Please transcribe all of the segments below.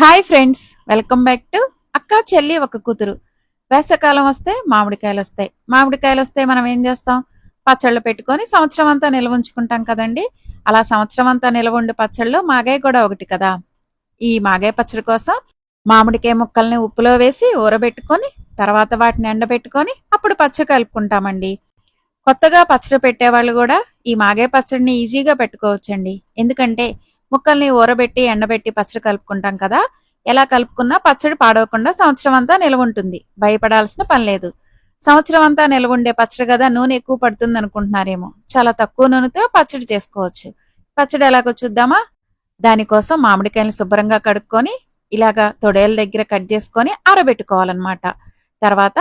Hi friends welcome back to Akka Chelli ఒక కూతురు. వేసవకాలం వస్తే మామిడికాయలు వస్తాయి. మామిడికాయలు వస్తే మనం ఏం చేస్తాం? పచ్చళ్ళు పెట్టుకొని సంవత్సరం అంతా నిల్వ ఉంచుకుంటాం కదండి. అలా సంవత్సరం అంతా నిల్వ ఉండే పచ్చళ్ళు మాగాయ కూడా ఒకటి కదా. ఈ మాగాయ పచ్చడి కోసం మామిడికాయ ముక్కల్ని ఉప్పులో వేసి ఊరబెట్టుకొని తర్వాత వాటిని ఎండబెట్టుకొని అప్పుడు పచ్చడి కలుపుకుంటామండి. కొత్తగా పచ్చడి పెట్టేవాళ్ళు కూడా ఈ మాగాయ పచ్చడిని ఈజీగా పెట్టుకోవచ్చండి. ఎందుకంటే ముక్కల్ని ఊరబెట్టి ఎండబెట్టి పచ్చడి కలుపుకుంటాం కదా? ఎలా కలుపుకున్నా పచ్చడి పాడవకుండా సంవత్సరం అంతా నిల్వ ఉంటుంది. భయపడాల్సిన పని లేదు. సంవత్సరం అంతా నిల్వ ఉండే పచ్చడి కదా? నూనె ఎక్కువ పడుతుంది అనుకుంటున్నారేమో. చాలా తక్కువ నూనెతో పచ్చడి చేసుకోవచ్చు. పచ్చడి ఎలాగో చూద్దామా? దానికోసం మామిడికాయలు శుభ్రంగా కడుక్కొని ఇలాగా తొడేల దగ్గర కట్ చేసుకొని ఆరబెట్టుకోవాలన్నమాట. తర్వాత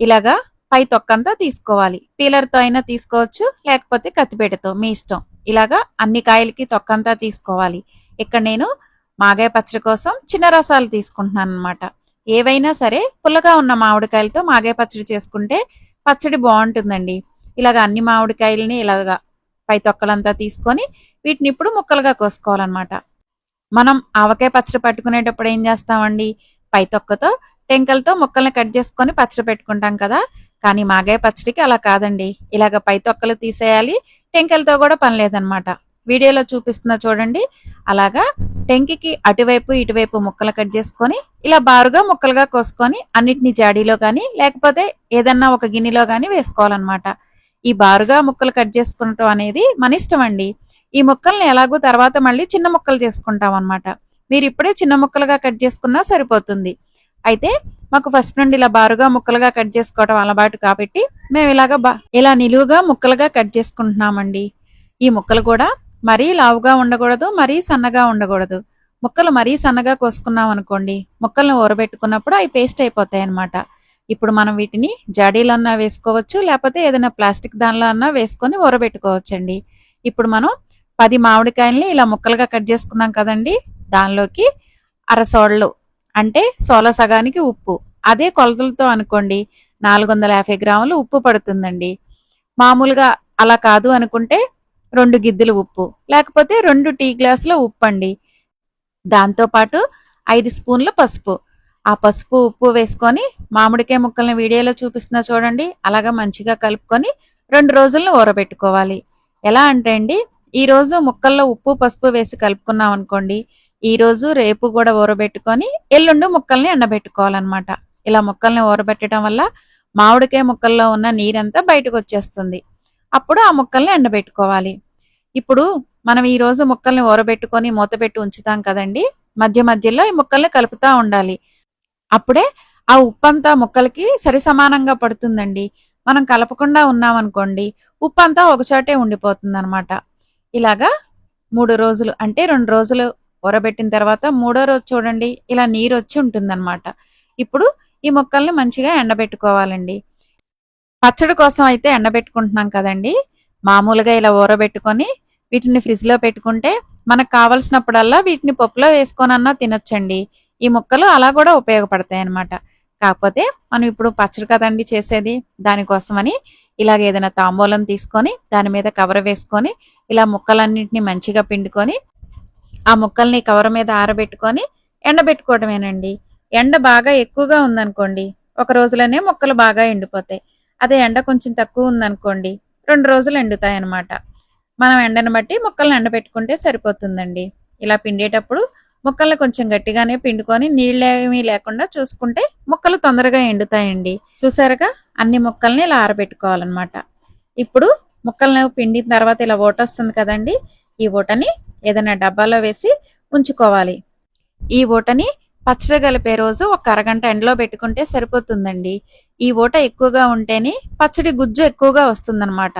ఇలాగా పై తొక్కంతా తీసుకోవాలి. పీలర్తో అయినా తీసుకోవచ్చు లేకపోతే కత్తిపేటతో. మీ ఇష్టం. ఇలాగా అన్ని కాయలకి తొక్కంతా తీసుకోవాలి. ఇక్కడ నేను మాగాయ పచ్చడి కోసం చిన్న రసాలు తీసుకుంటున్నాను అనమాట ఏవైనా సరే పుల్లగా ఉన్న మామిడికాయలతో మాగాయ పచ్చడి చేసుకుంటే పచ్చడి బాగుంటుందండి. ఇలాగ అన్ని మామిడికాయలని ఇలాగా పై తొక్కలంతా తీసుకొని వీటిని ఇప్పుడు ముక్కలుగా కోసుకోవాలన్నమాట. మనం ఆవకాయ పచ్చడి పట్టుకునేటప్పుడు ఏం చేస్తామండి? పై తొక్కతో టెంకలతో ముక్కల్ని కట్ చేసుకొని పచ్చడి పెట్టుకుంటాం కదా. కానీ మాగాయ పచ్చడికి అలా కాదండి. ఇలాగ పై తొక్కలు తీసేయాలి టెంకలతో కూడా పని లేదనమాట వీడియోలో చూపిస్తున్న చూడండి. అలాగా టెంకికి అటువైపు ఇటువైపు ముక్కలు కట్ చేసుకొని ఇలా బారుగా ముక్కలుగా కోసుకొని అన్నిటిని జాడీలో కానీ లేకపోతే ఏదన్నా ఒక గిన్నెలో కానీ వేసుకోవాలన్నమాట. ఈ బారుగా ముక్కలు కట్ చేసుకుంటాం అనేది మన ఇష్టం అండి. ఈ ముక్కల్ని ఎలాగో తర్వాత మళ్ళీ చిన్న ముక్కలు చేసుకుంటాం అనమాట మీరు ఇప్పుడే చిన్న ముక్కలుగా కట్ చేసుకున్నా సరిపోతుంది. అయితే మాకు ఫస్ట్ నుండి ఇలా బారుగా ముక్కలుగా కట్ చేసుకోవడం అలవాటు కాబట్టి మేము ఇలాగ బా- ఇలా నిలువుగా ముక్కలుగా కట్ చేసుకుంటున్నామండి. ఈ ముక్కలు కూడా మరీ లావుగా ఉండకూడదు మరీ సన్నగా ఉండకూడదు. ముక్కలు మరీ సన్నగా కోసుకున్నాం అనుకోండి ముక్కలను ఊరబెట్టుకున్నప్పుడు అవి పేస్ట్ అయిపోతాయి అన్నమాట. ఇప్పుడు మనం వీటిని జాడీలో అన్నా వేసుకోవచ్చు లేకపోతే ఏదైనా ప్లాస్టిక్ దానిలో అన్నా వేసుకొని ఊరబెట్టుకోవచ్చండి. ఇప్పుడు మనం పది మామిడికాయల్ని ఇలా ముక్కలుగా కట్ చేసుకున్నాం కదండి దానిలోకి అరసోళ్ళు అంటే సోల సగానికి ఉప్పు. అదే కొలతలతో అనుకోండి నాలుగు వందల యాభై గ్రాములు ఉప్పు పడుతుందండి. మామూలుగా అలా కాదు అనుకుంటే రెండు గిద్దెలు ఉప్పు లేకపోతే రెండు టీ గ్లాసుల ఉప్పు అండి దాంతోపాటు ఐదు స్పూన్ల పసుపు. ఆ పసుపు ఉప్పు వేసుకొని మామిడికాయ ముక్కల్ని వీడియోలో చూపిస్తున్నా చూడండి అలాగా మంచిగా కలుపుకొని రెండు రోజులను ఊరబెట్టుకోవాలి. ఎలా అంటే అండి ఈ రోజు ముక్కల్లో ఉప్పు పసుపు వేసి కలుపుకున్నాం అనుకోండి ఈరోజు రేపు కూడా ఊరబెట్టుకొని ఎల్లుండి ముక్కల్ని ఎండబెట్టుకోవాలన్నమాట. ఇలా ముక్కల్ని ఊరబెట్టడం వల్ల మామిడికాయ ముక్కల్లో ఉన్న నీరంతా బయటకు వచ్చేస్తుంది అప్పుడు ఆ ముక్కల్ని ఎండబెట్టుకోవాలి. ఇప్పుడు మనం ఈరోజు ముక్కల్ని ఊరబెట్టుకొని మూతపెట్టి ఉంచుతాం కదండి. మధ్య మధ్యలో ఈ ముక్కల్ని కలుపుతూ ఉండాలి. అప్పుడే ఆ ఉప్పంతా ముక్కలకి సరి సమానంగా పడుతుందండి. మనం కలపకుండా ఉన్నామనుకోండి ఉప్పంతా ఒకచోటే ఉండిపోతుంది అనమాట ఇలాగా మూడు రోజులు అంటే రెండు రోజులు ఊరబెట్టిన తర్వాత మూడో రోజు చూడండి ఇలా నీరు వచ్చి ఉంటుందన్నమాట. ఇప్పుడు ఈ మొక్కల్ని మంచిగా ఎండబెట్టుకోవాలండి. పచ్చడి కోసం అయితే ఎండబెట్టుకుంటున్నాం కదండి. మామూలుగా ఇలా ఊరబెట్టుకొని వీటిని ఫ్రిడ్జ్లో పెట్టుకుంటే మనకు కావలసినప్పుడల్లా వీటిని పప్పులో వేసుకొనన్నా తినొచ్చండి. ఈ ముక్కలు అలా కూడా ఉపయోగపడతాయి అన్నమాట కాకపోతే మనం ఇప్పుడు పచ్చడి కదండి చేసేది దానికోసమని ఇలాగ ఏదైనా తాంబూలం తీసుకొని దాని మీద కవర్ వేసుకొని ఇలా ముక్కలన్నింటినీ మంచిగా పిండుకొని ఆ ముక్కల్ని కవర్ మీద ఆరబెట్టుకొని ఎండబెట్టుకోవడమేనండి. ఎండ బాగా ఎక్కువగా ఉందనుకోండి ఒక రోజులోనే ముక్కలు బాగా ఎండిపోతాయి. అదే ఎండ కొంచెం తక్కువ ఉందనుకోండి రెండు రోజులు ఎండుతాయి అన్నమాట మనం ఎండను బట్టి ముక్కలను ఎండబెట్టుకుంటే సరిపోతుందండి. ఇలా పిండేటప్పుడు ముక్కల్ని కొంచెం గట్టిగానే పిండుకొని నీళ్ళేమీ లేకుండా చూసుకుంటే ముక్కలు తొందరగా ఎండుతాయండి. చూసారుగా? అన్ని ముక్కల్ని ఇలా ఆరబెట్టుకోవాలన్నమాట. ఇప్పుడు ముక్కలను పిండిన తర్వాత ఇలా ఓట వస్తుంది కదండి ఈ ఓటని ఏదైనా డబ్బాలో వేసి ఉంచుకోవాలి. ఈ ఊటని పచ్చడి కలిపే రోజు ఒక అరగంట ఎండలో పెట్టుకుంటే సరిపోతుందండి. ఈ ఊట ఎక్కువగా ఉంటేనే పచ్చడి గుజ్జు ఎక్కువగా వస్తుందన్నమాట.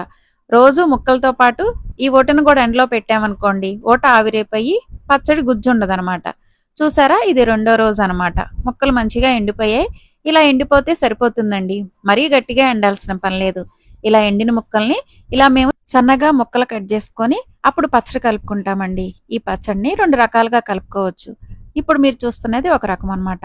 రోజు ముక్కలతో పాటు ఈ ఊటను కూడా ఎండలో పెట్టామనుకోండి ఊట ఆవిరైపోయి పచ్చడి గుజ్జు ఉండదనమాట చూసారా? ఇది రెండో రోజు అన్నమాట. ముక్కలు మంచిగా ఎండిపోయాయి. ఇలా ఎండిపోతే సరిపోతుందండి. మరీ గట్టిగా ఎండాల్సిన పని లేదు. ఇలా ఎండిన ముక్కల్ని ఇలా మేము సన్నగా ముక్కలు కట్ చేసుకొని అప్పుడు పచ్చడి కలుపుకుంటామండి. ఈ పచ్చడిని రెండు రకాలుగా కలుపుకోవచ్చు. ఇప్పుడు మీరు చూస్తున్నది ఒక రకం అనమాట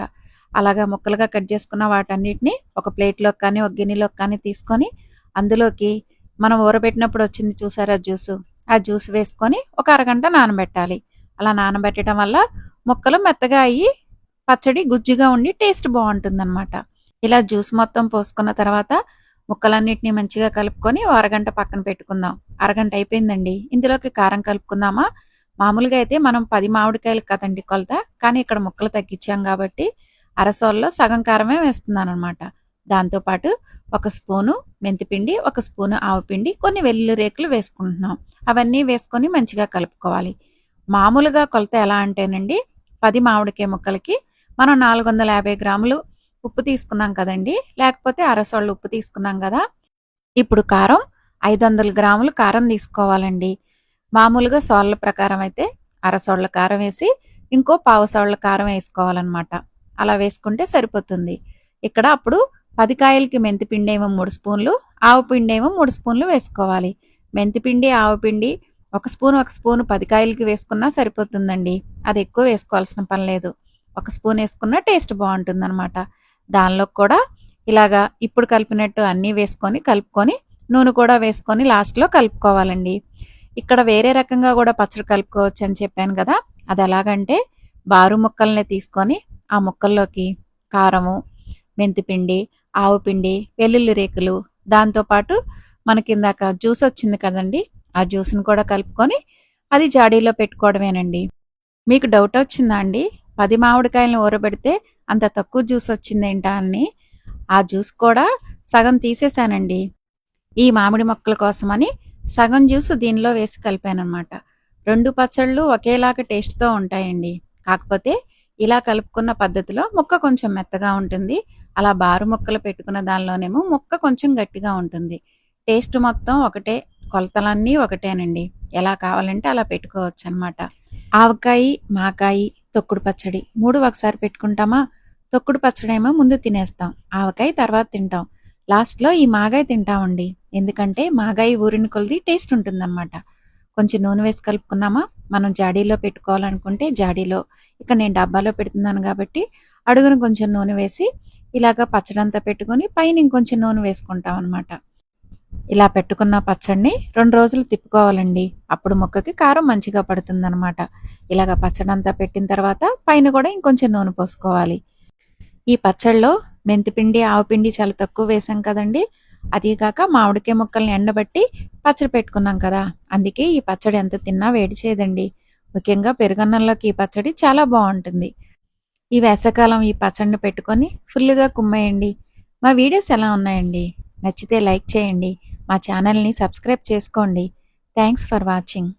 అలాగా ముక్కలుగా కట్ చేసుకున్న వాటన్నిటిని ఒక ప్లేట్లోకి కానీ ఒక గిన్నెలోకి కానీ తీసుకొని అందులోకి మనం ఊరబెట్టినప్పుడు వచ్చింది చూసారా జ్యూసు? ఆ జ్యూస్ వేసుకొని ఒక అరగంట నానబెట్టాలి. అలా నానబెట్టడం వల్ల ముక్కలు మెత్తగా అయ్యి పచ్చడి గుజ్జుగా ఉండి టేస్ట్ బాగుంటుందన్నమాట. ఇలా జ్యూస్ మొత్తం పోసుకున్న తర్వాత ముక్కలన్నిటిని మంచిగా కలుపుకొని అరగంట పక్కన పెట్టుకుందాం. అరగంట అయిపోయిందండి. ఇందులోకి కారం కలుపుకుందామా? మామూలుగా అయితే మనం పది మామిడికాయలు కదండి కొలత కానీ ఇక్కడ ముక్కలు తగ్గించాం కాబట్టి అరసోల్లో సగం కారమే వేస్తున్నాను అనమాట దాంతోపాటు ఒక స్పూను మెంతిపిండి ఒక స్పూను ఆవుపిండి కొన్ని వెల్లుల్లి రేకులు వేసుకుంటున్నాం. అవన్నీ వేసుకొని మంచిగా కలుపుకోవాలి. మామూలుగా కొలత ఎలా అంటేనండి పది మామిడికాయ ముక్కలకి మనం నాలుగు వందల యాభై గ్రాములు ఉప్పు తీసుకున్నాం కదండి. లేకపోతే అరసోళ్ళు ఉప్పు తీసుకున్నాం కదా. ఇప్పుడు కారం ఐదు వందల గ్రాములు కారం తీసుకోవాలండి. మామూలుగా సోళ్ళ ప్రకారం అయితే అరసోళ్ళ కారం వేసి ఇంకో పావు సోళ్ళ కారం వేసుకోవాలన్నమాట. అలా వేసుకుంటే సరిపోతుంది. ఇక్కడ అప్పుడు పది కాయలకి మెంతిపిండి ఏమో మూడు స్పూన్లు ఆవు పిండి ఏమో మూడు స్పూన్లు వేసుకోవాలి. మెంతిపిండి ఆవు పిండి ఒక స్పూన్ ఒక స్పూన్ పది కాయలకి వేసుకున్నా సరిపోతుందండి. అది ఎక్కువ వేసుకోవాల్సిన పని లేదు. ఒక స్పూన్ వేసుకున్నా టేస్ట్ బాగుంటుంది అనమాట దానిలో కూడా ఇలాగా ఇప్పుడు కలిపినట్టు అన్నీ వేసుకొని కలుపుకొని నూనె కూడా వేసుకొని లాస్ట్లో కలుపుకోవాలండి. ఇక్కడ వేరే రకంగా కూడా పచ్చడి కలుపుకోవచ్చు అని చెప్పాను కదా అది ఎలాగంటే బారు ముక్కల్ని తీసుకొని ఆ ముక్కల్లోకి కారము మెంతిపిండి ఆవు పిండి వెల్లుల్లి రేకులు దాంతోపాటు మనకి ఇందాక జ్యూస్ వచ్చింది కదండి ఆ జ్యూస్ని కూడా కలుపుకొని అది జాడీలో పెట్టుకోవడమేనండి. మీకు డౌట్ వచ్చిందా అండి? పది మామిడికాయలను ఊరబెడితే అంత తక్కువ జ్యూస్ వచ్చిందేంటా అని ఆ జ్యూస్ కూడా సగం తీసేశానండి. ఈ మామిడి మొక్కల కోసమని సగం జ్యూస్ దీనిలో వేసి కలిపానమాట రెండు పచ్చళ్ళు ఒకేలాగా టేస్ట్తో ఉంటాయండి. కాకపోతే ఇలా కలుపుకున్న పద్ధతిలో ముక్క కొంచెం మెత్తగా ఉంటుంది. అలా బారు ముక్కలు పెట్టుకున్న దానిలోనేమో ముక్క కొంచెం గట్టిగా ఉంటుంది. టేస్ట్ మొత్తం ఒకటే కొలతలన్నీ ఒకటేనండి. ఎలా కావాలంటే అలా పెట్టుకోవచ్చు అనమాట ఆవకాయ మాకాయి తొక్కుడు పచ్చడి మూడు ఒకసారి పెట్టుకుంటామా? తొక్కుడు పచ్చడి ఏమో ముందు తినేస్తాం. ఆవకాయ తర్వాత తింటాం. లాస్ట్లో ఈ మాగాయ తింటామండి. ఎందుకంటే మాగాయ ఊరిని కొలిది టేస్ట్ ఉంటుందన్నమాట. కొంచెం నూనె వేసి కలుపుకున్నామా? మనం జాడీలో పెట్టుకోవాలనుకుంటే జాడీలో. ఇక్కడ నేను డబ్బాలో పెడుతున్నాను కాబట్టి అడుగును కొంచెం నూనె వేసి ఇలాగ పచ్చడంతా పెట్టుకొని పైన ఇంకొంచెం నూనె వేసుకుంటాం అనమాట ఇలా పెట్టుకున్న పచ్చడిని రెండు రోజులు తిప్పుకోవాలండి. అప్పుడు ముక్కకి కారం మంచిగా పడుతుందనమాట ఇలాగ పచ్చడంతా పెట్టిన తర్వాత పైన కూడా ఇంకొంచెం నూనె పోసుకోవాలి. ఈ పచ్చడిలో మెంతిపిండి ఆవుపిండి చాలా తక్కువ వేసాం కదండి. అదీగాక మామిడికాయ ముక్కల్ని ఎండబట్టి పచ్చడి పెట్టుకున్నాం కదా. అందుకే ఈ పచ్చడి ఎంత తిన్నా వేడి చేయదండి. ముఖ్యంగా పెరుగన్నంలోకి ఈ పచ్చడి చాలా బాగుంటుంది. ఈ వేసవకాలం ఈ పచ్చడిని పెట్టుకొని ఫుల్గా కుమ్మేయండి. మా వీడియోస్ ఎలా ఉన్నాయండి? నచ్చితే లైక్ చేయండి. మా ఛానల్ని సబ్స్క్రైబ్ చేసుకోండి. Thanks for watching.